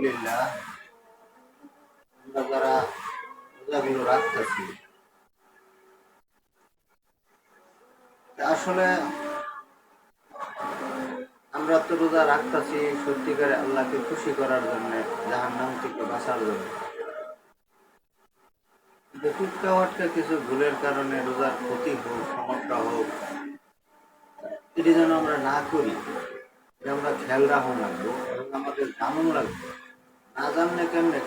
আলহামদুলিল্লাহ। আমরা যারা রোজাগুলো রাখতেছি আসলে আমরা তো রোজা রাখতেছি সত্যিকারে আল্লাহকে খুশি করার জন্য জাহান নাম থেকে বাঁচার জন্য। টুটকা হটকা কিছু ভুলের কারণে রোজার ক্ষতি হোক, সমস্যা হোক, এটি যেন আমরা না করি আমরা খেয়াল রাখুন লাগবো এবং আমাদের জানুন লাগবে। না জানলে কেমনে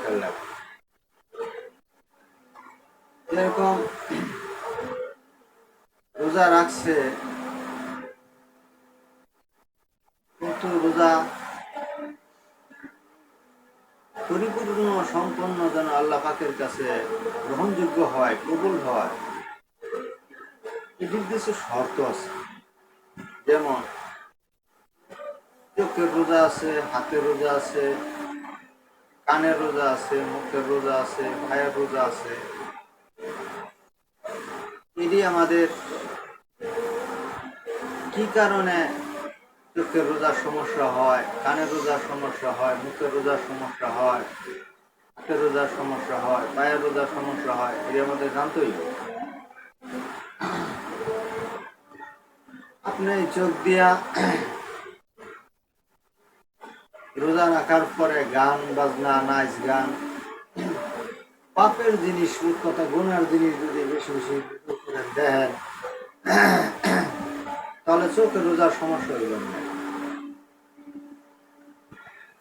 এরকম রোজা রাখছে, কিন্তু রোজা পরিপূর্ণ সম্পন্ন যেন আল্লাহ পাকের কাছে গ্রহণযোগ্য হয়, প্রবল হয়। এটির কিছু শর্ত আছে। যেমন, চোখের রোজা আছে, হাতের রোজা আছে কানের রোজা আছে, মুখের রোজা আছে, ভাইয়ের রোজা আছে এটি আমাদের কি কারণে চোখের রোজার সমস্যা হয়, কানের রোজার সমস্যা হয়, মুখের রোজার সমস্যা হয়, হাতের রোজার সমস্যা হয়, পায়ের রোজার সমস্যা হয় এটি আমাদের জানতেই। আপনি চোখ দিয়া রোজা রাখার পরে গান, বাজনা, নাচ, গান। পাপের জিনিস কথা গুনার জিনিস যদি বেশি বেশি দেখেন তাহলে চোখের রোজার সমস্যা হইল না।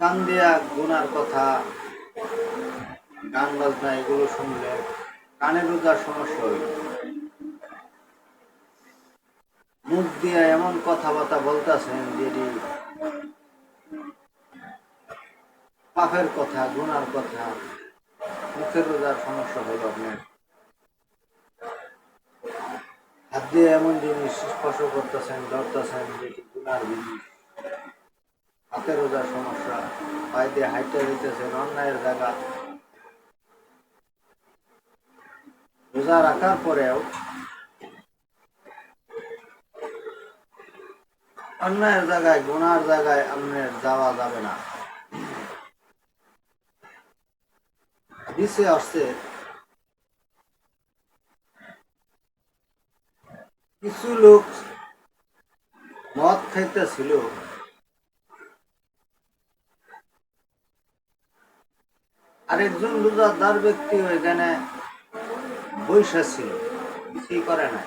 কান দিয়া গুনার কথা, গান, বাজনা, এগুলো শুনলে কানের রোজার সমস্যা হইল মুখ দিয়া এমন কথাবার্তা বলতেছেন, যেটি পাপের কথা, গুনার কথা, মুখের রোজার সমস্যা হলো আপনার। হাত দিয়ে এমন জিনিস স্পর্শ করতেছেন, ধরতেছেন যেটি গুনার জিনিস। হাতের রোজার সমস্যা, পায়ে দিয়ে হাইটে দিতেছেন অন্যায়ের জায়গা। রোজা রাখার পরেও অন্যায়ের জায়গায়, গুনার জায়গায় আপনার যাওয়া যাবে না। হাদিসে আসছে। কিছু লোক মদ খাইতেছিল। আরেকজন রোজাদার ব্যক্তি ওইখানে বৈশা ছিল, কিছুই করে না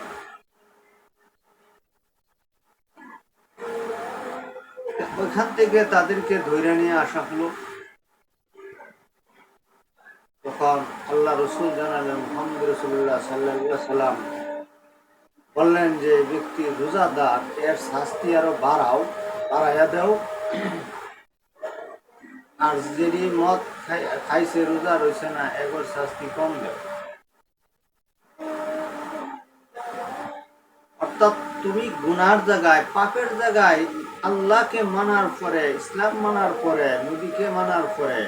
ওইখান থেকে তাদেরকে ধৈর্য নিয়ে আসা হলো। তখন আল্লাহ রসুল জানালেন, মোহাম্মদ রসুল্লাহ সাল্লাহ সাল্লাম বললেন যে, ব্যক্তি রোজাদার, এর শাস্তি আরও বাড়াও, বাড়াইয়া দাও। আর যেটি মদ খাইছে, রোজা রয়েছে না, এগোর শাস্তি কম দেও। অর্থাৎ তুমি গুনার জায়গায়, পাপের জায়গায় আল্লাহকে মানার পরে, ইসলাম মানার পরে নদীকে মানার পরে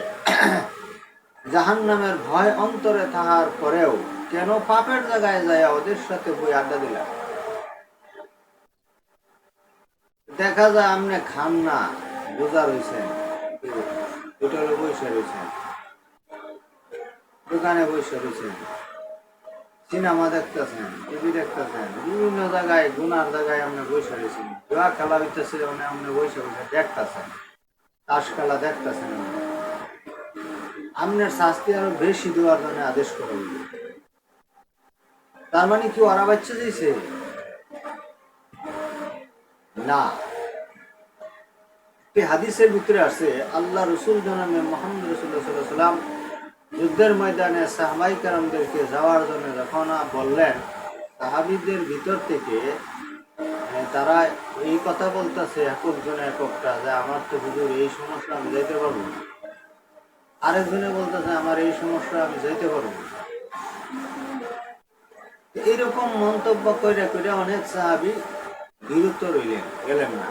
জাহান নামের ভয় অন্তরে থাকার পরেও কেন পাপের জায়গায় যায় ওদের সাথে বই আড্ডা দিলাম দেখা যায় আপনি খান না রোজা রয়েছেন হোটেলে বসে রয়েছেন দোকানে বসে রয়েছেন সিনেমা দেখতেছেন টিভি দেখতেছেন বিভিন্ন জায়গায়, গুনার জায়গায় আপনি বসে রয়েছেন জুয়া খেলা হইতেছে মানে আপনি বসে বসে দেখতেছেন তাস খেলা দেখতেছেন আপনি আপনার শাস্তি আরও বেশি দেওয়ার জন্য আদেশ করা তার মানে কি ওরা বাচ্চা দিয়েছে? না। হাদিসের ভিতরে আছে আল্লাহ রসুল জানামে মোহাম্মদ রসুল্লাহ সাল্লাম যুদ্ধের ময়দানে সাহাবাই কারামদেরকে যাওয়ার জন্য যখন বললেন, সাহাবিদের ভিতর থেকে তারা এই কথা বলতেছে একজন এককটা, যে আমার তো হুজুর এই সমস্যা আমি যেতে পারব না। আরেকজনে বলতেছে, আমার এই সমস্যা, আমি যাইতে পারব এইরকম মন্তব্য করে করে অনেক সাহাবি বিরত রইলেন, গেলেন না।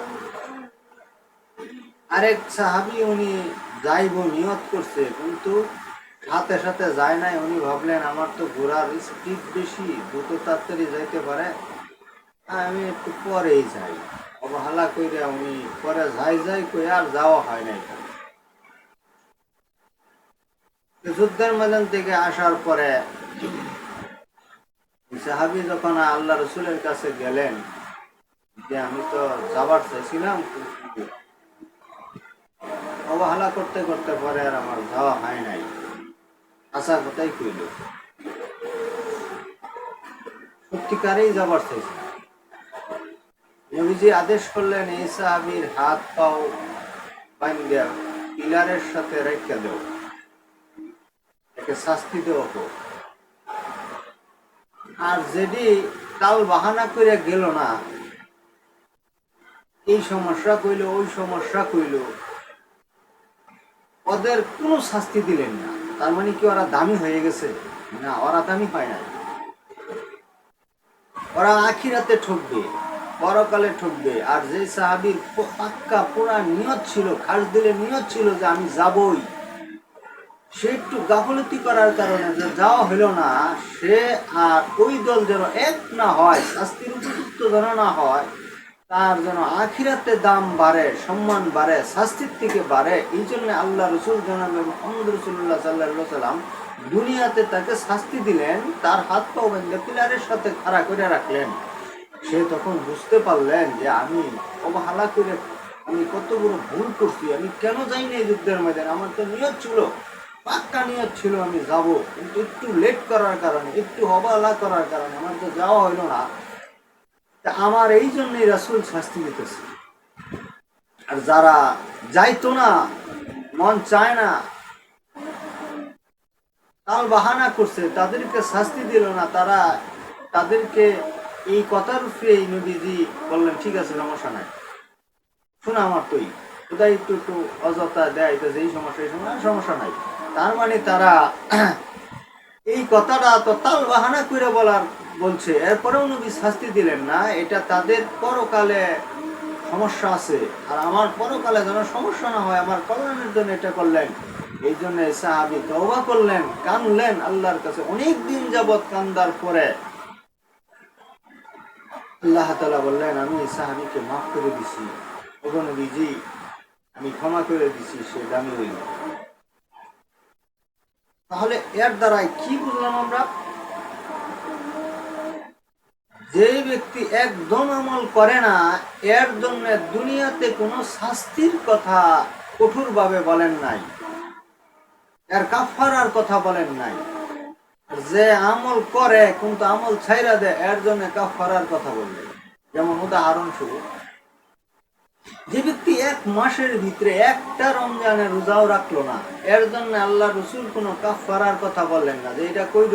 আরেক সাহাবি উনি, যাইব, নিয়ত করছে, কিন্তু সাথে সাথে যায় নাই। উনি ভাবলেন, আমার তো ঘোরার স্পিড বেশি, দ্রুত তাড়াতাড়ি যাইতে পারে। আমি একটু পরেই যাই। অবহেলা কইরা উনি, পরে যাই যাই কই, আর যাওয়া হয় নাই যুদ্ধের ময়দান থেকে আসার পরে সাহাবি যখন আল্লাহ রসুলের কাছে গেলেন, যে আমি তো যাবার চাইছিলাম, অবহেলা করতে করতে পরে আর আমার যাওয়া হয় নাই। আশা কথাই কইল। সত্যিকারেই যাবার চাইছিলাম। নবীজি আদেশ করলেন, এই সাহাবির হাত পাও বাইন্দা পিলারের সাথে রেখে দেও। একে শাস্তি দেওয়া হোক আর যেটি তাল বাহানা করে গেল না, এই সমস্যা কইল, ওই সমস্যা কইল, ওদের কোনো শাস্তি দিলেন না। তার মানে কি ওরা দামি হয়ে গেছে? না, ওরা দামি হয় না ওরা আখিরাতে ঠকবে, পরকালে ঠকবে। আর যে সাহাবির পাক্কা পুরা নিয়ত ছিল, খাস দিলে নিয়ত ছিল যে আমি যাবই। সে একটু গাফলতি করার কারণে যে যাওয়া হলো না, সে আর ওই দল যেন এক না হয়, শাস্তির উপযুক্ত যেন না হয়, তার যেন আখিরাতে দাম বাড়ে, সম্মান বাড়ে, শাস্তির থেকে বাড়ে, এই জন্য আল্লাহ রসুল জানাবে মোহাম্মদ রসুল্লাহ সাল্লাহ সাল্লাম দুনিয়াতে তাকে শাস্তি দিলেন, তার হাত পাও বেঁধে পিলারের সাথে খাড়া করে রাখলেন। সে তখন বুঝতে পারলেন যে আমি অবহেলা করে আমি কত বড় ভুল করছি, আমি কেন যাই না এই যুদ্ধের ময়দানে? আমার তো নিয়ত ছিল পাক্কা নিয়ত ছিল, আমি যাব। কিন্তু একটু লেট করার কারণে, একটু অবহেলা করার কারণে আমার তো যাওয়া হইল না। তা আমার এই জন্যই রাসুল শাস্তি দিতেছে। আর যারা যাইতো না, মন চায় না, তাল বাহানা করছে, তাদেরকে শাস্তি দিল না, তারা তাদেরকে এই কথার উপরে এই নবীজি বললেন, ঠিক আছে, সমস্যা নাই। শোনা আমার তুই কোথায় একটু একটু অযথা দেয় এই সমস্যা এই সমস্যা সমস্যা নাই। তার মানে তারা এই কথাটা তো তাল বাহানা করে বলার বলছে। এরপরেও নবী শাস্তি দিলেন না, এটা তাদের পরকালে সমস্যা আছে। আর আমার পরকালে যেন সমস্যা না হয়, আমার কল্যাণের জন্য এটা করলেন। এই জন্য সাহাবি তওবা করলেন, কানলেন আল্লাহর কাছে। অনেক দিন যাবৎ কান্দার পরে আল্লাহ তালা বললেন, আমি সাহাবিকে মাফ করে দিছি। ওগো নবীজি, আমি ক্ষমা করে দিছি, সে দামি হইল। তাহলে এর দ্বারাই কি বুঝলাম আমরা? যে ব্যক্তি একদম আমল করে না, এর জন্য দুনিয়াতে কোনো শাস্তির কথা কঠোরভাবে বলেন নাই। এর কাফারার কথা বলেন নাই। যে আমল করে কিন্তু আমল ছাইরা দেয়, এর জন্য কাফারার কথা বললেন যেমন উদাহরণস্বরূপ যে ব্যক্তি এক মাসের ভিতরে একটা রমজানের রোজাও রাখল না, এর জন্য আল্লাহ রসুল কোনো কাফারার কথা বললেন না। যে এটা কইল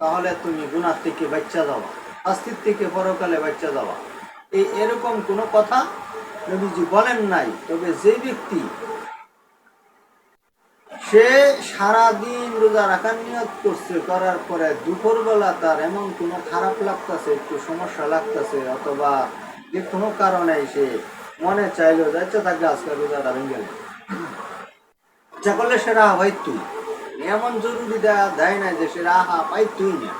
তাহলে তুমি গুনার থেকে বাচ্চা যাওয়া শাস্তির থেকে পরকালে বাচ্চা যাওয়া এই এরকম কোনো কথা নবীজি বলেন নাই। তবে যে ব্যক্তি সে সারা দিন রোজা রাখার নিয়ত করছে, করার পরে দুপুরবেলা তার এমন কোনো খারাপ লাগতেছে, একটু সমস্যা লাগতেছে, অথবা যে কোনো কারণে সে মনে চাইলো যাচ্ছে তাকে আজকে রোজাটা ভেঙে গেল। ইচ্ছা করলে সে রাহা ভাই তুই এমন জরুরি দেয়া না যে সে রাহা পাই তুই না।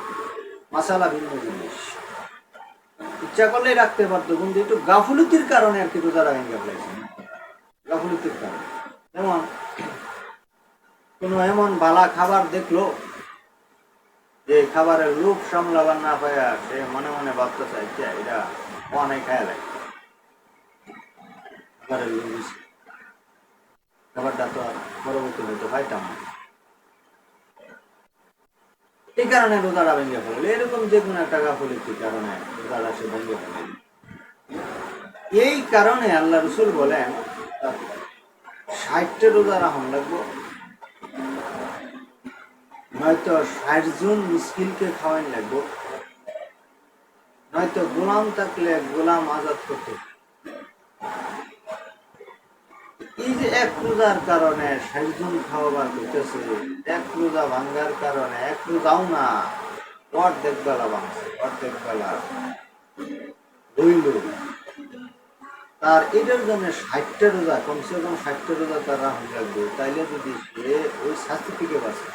মশালা ভিন্ন জিনিস। ইচ্ছা করলেই রাখতে পারতো, কিন্তু একটু গাফলতির কারণে আর কি রোজাটা ভেঙে ফেলেছে গাফলতির কারণে। যেমন, কোনো এমন বালা খাবার দেখল, যে খাবারের লোভ সামলাবার না পায়া সে মনে মনে ভাবতে চাইছে এটা? অনেক খায় লাগে খাবারটা তো আর পরবর্তী হয়তো না এই কারণে ভেঙে ফেলল এরকম যে কোনো একটা কারণে সে ভেঙে ফেলল এই কারণে আল্লাহ রসুল বলেন, ষাটটা রোজা রাখুন লাগবো। নয়তো ষাট জন মিসকিনকে খাওয়াই লাগবো। নয়তো গোলাম থাকলে গোলাম আজাদ করতে এই যে এক রোজার কারণে ষাট খাওয়াবার করতেছে এক রোজা ভাঙ্গার কারণে এক রোজাও না, অর্ধেক বেলা ভাঙছে, অর্ধেক বেলা তার এটার জন্য ষাটটা রোজা, কমসে কম ষাটটা রোজা লাগবে। তাইলে যদি সে ওই শাস্তি থেকে বাঁচে,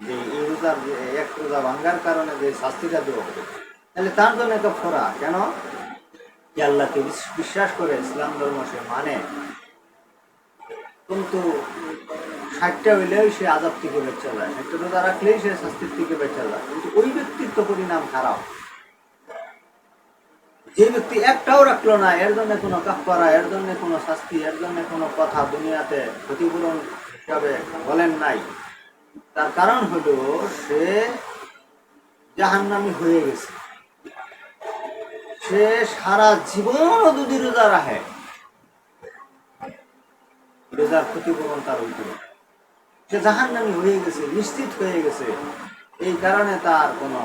যে এই রোজার এক রোজা ভাঙ্গার কারণে যে শাস্তিটা দেওয়া হবে তাহলে তার জন্য একটা ফোরা কেন? আল্লাহকে বিশ্বাস করে ইসলাম ধর্ম সে মানে? কিন্তু ষাটটা হইলেও সে আজাব থেকে বেঁচে যায় ষাটটা রোজা রাখলেই সে শাস্তির থেকে বেঁচে যায় কিন্তু ওই ব্যক্তির তো পরিণাম খারাপ। যে ব্যক্তি একটাও রাখল না, এর জন্য কোনো কাফারা এর জন্য কোনো শাস্তি, এর জন্য কোনো কথা দুনিয়াতে ক্ষতিপূরণ হিসাবে বলেন নাই। তার কারণ হলো সে জাহান্নামি হয়ে গেছে। সে সারা জীবন যদি রোজা রাখে রোজার ক্ষতিপূরণ তার হবে। সে জাহান্নামি হয়ে গেছে, নিশ্চিত হয়ে গেছে এই কারণে তার কোনো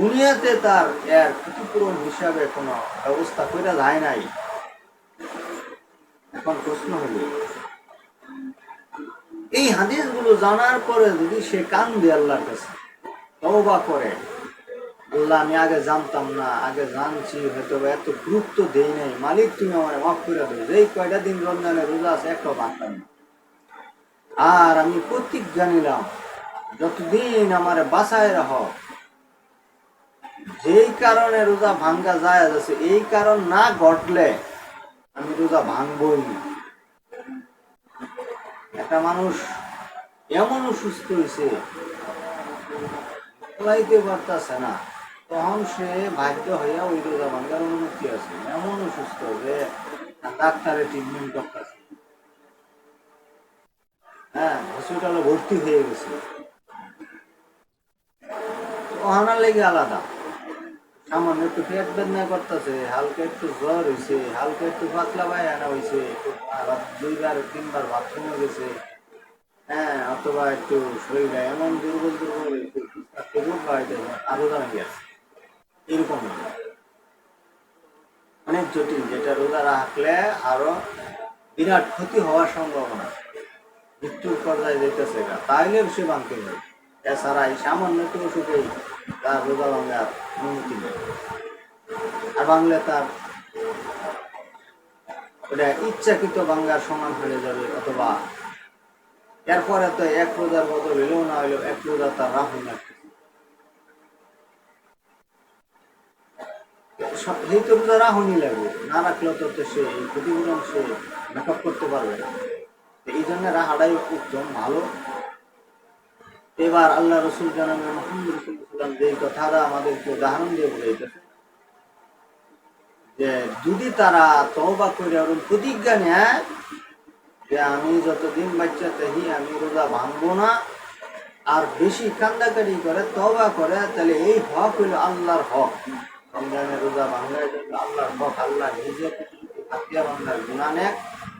দুনিয়াতে তার এর ক্ষতিপূরণ হিসাবে কোনো ব্যবস্থা করে যায় নাই এখন প্রশ্ন হলো, এই হাদিসগুলো জানার পরে যদি সে কান দিয়ে আল্লাহর কাছে, তওবা করে আল্লাহ আমি আগে জানতাম না, আগে জানছি হয়তো এত গুরুত্ব দেই নাই। মালিক, তুমি আমার মাফ করে দেবে যেই কয়টা দিন রমজানের রোজা আছে একটাও বাঁধতাম না আর আমি প্রতিজ্ঞা নিলাম, যতদিন আমার বাসায় রাখ, যেই কারণে রোজা ভাঙ্গা যায় আছে, এই কারণ না ঘটলে আমি রোজা ভাঙবই না। একটা মানুষ এমন অসুস্থ হয়েছে চালাইতে পারতেছে না। তখন সে বাধ্য হইয়া ওই রোজা ভাঙ্গার অনুমতি আছে। এমন অসুস্থ যে ডাক্তারে ট্রিটমেন্ট করতেছে। হ্যাঁ হসপিটালে ভর্তি হয়ে গেছে। ওহানার লেগে আলাদা। সামান্য একটু পেট বেদনা করতেছে, হালকা একটু জ্বর হয়েছে হালকা একটু পাতলা বায়না হয়েছে দুইবার, তিনবার বাথরুমে গেছে। হ্যাঁ অথবা একটু শরীরে এমন দুর্বল দুর্বল একটু রোগ বাড়াইতে আরও দামে গেছে এরকম অনেক জটিল, যেটা রোজা রাখলে আরও বিরাট ক্ষতি হওয়ার সম্ভাবনা। মৃত্যুর পর্যায়ে যেতেছে তাইলে সে ভাঙতে হবে এছাড়া এই সামান্য একটু ওষুধেই তার রোজা ভাঙার অনুমতি নেই। আর বাংলা তার ওটা ইচ্ছাকৃত বাঙ্গার সমান হয়ে যাবে অথবা এরপরে তো এক রোজার বদল হইলেও না হইলেও এক রোজা তার রাহুল লাগবে। এই তো রোজা রাহুলই লাগবে, না রাখলেও তো সে ক্ষতিপূরণ সে করতে পারবে এই জন্য রাহাটাই উত্তম ভালো। এবার আল্লাহ রসুল মোহাম্মদ যে কথাটা আমাদেরকে উদাহরণ দিয়ে বুঝাইতেছে, যে যদি তারা তওবা করে ওরকম প্রতিজ্ঞা নেয় যে আমি যতদিন বাচ্চা থাকি, আমি রোজা ভাঙবো না, আর বেশি কান্দাকারি করে তবা করে, তাহলে এই হক হইল আল্লাহর হক। রমজানের রোজা জন্য আল্লাহর হক আল্লাহ নিজে হাতিয়া বান্দার গুণা নেক,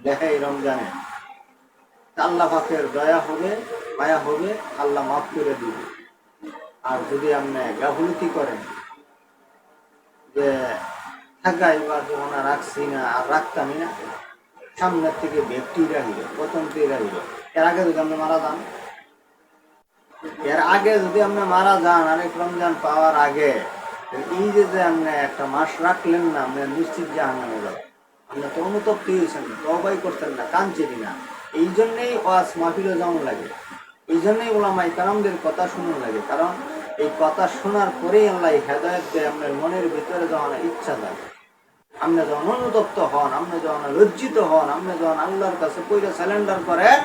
দেখে এই রমজানে আল্লাহ পাকের দয়া হবে, মায়া হবে, আল্লাহ মাফ করে দিবে। আর যদি আপনি গাফুলতি করেন যে, থাকা এবার যখন রাখছি না, আর রাখতামই না। সামনের থেকে ব্যক্তি রাহিল প্রথম থেকে এর আগে যদি আপনি মারা যান, এর আগে যদি আপনি মারা যান, আরেক রমজান পাওয়ার আগে যে আপনি একটা মাস রাখলেন না নিশ্চিত জাহান নামে যাবেন আপনি তো অনুতপ্ত হয়েছেন তবাই করতেন না কাঞ্চেরি না। এই জন্যেই ওয়াজ মাহফিলে যেমন লাগে। এই জন্যই ওলামাই কারামদের কথা শুনুন লাগে, কারণ এই কথা শোনার পরেই আল্লাহ হেদায়ত দেয়, আপনার মনের ভিতরে যখন ইচ্ছা থাকে আপনি যখন অনুতপ্ত হন, আপনি যখন লজ্জিত হন, আপনি যখন আল্লাহর কাছে পয়লা স্যালেন্ডার করেন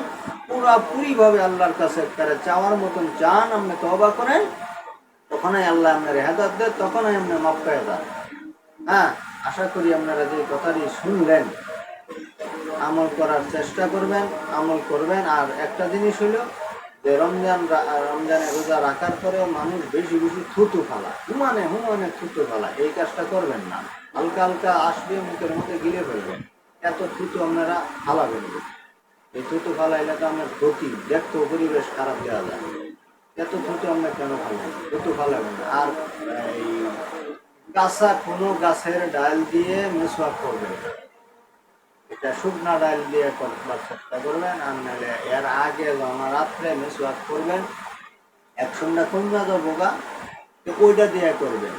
পুরাপুরি ভাবে আল্লাহর কাছে চাওয়ার মতন চান, আপনি তবা করেন তখনই আল্লাহ আপনার হেদাত দেয়, তখনই আপনার মাফ করে হ্যাঁ আশা করি আপনারা যে কথাটি শুনলেন, আমল করার চেষ্টা করবেন, আমল করবেন। আর একটা জিনিস হলো যে রমজান রা- রমজানে রোজা রাখার পরেও মানুষ বেশি বেশি থুতু ফালা হুমানে হুমানে থুতু ফালা এই কাজটা করবেন না। হালকা হালকা আসবে মুখের মধ্যে গিলে ফেলবেন। এত থুতু আপনারা ফালাবেন। এই থুতু ফালাইলে তো আপনার ক্ষতি, দেখতেও পরিবেশ খারাপ দেওয়া যায়। এত থুতু আমরা কেন ফালাবেন থুতু ফালাবেন আর এই কাঁচা কোনো গাছের ডাল দিয়ে মেসওয়াক করবেন এটা শুকনা ডাল দিয়ে করবার চেষ্টা করবেন, আর নাহলে এর আগে যখন রাত্রে মেসওয়াক করবেন। এক সন্ধ্যা যাব গা তো ওইটা দিয়ে করবেন।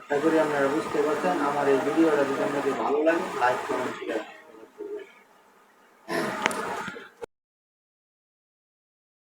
আশা করি আপনারা বুঝতে পারছেন। আমার এই ভিডিওটা যদি আপনাদের ভালো লাগে লাইক করুন ঠিক আছে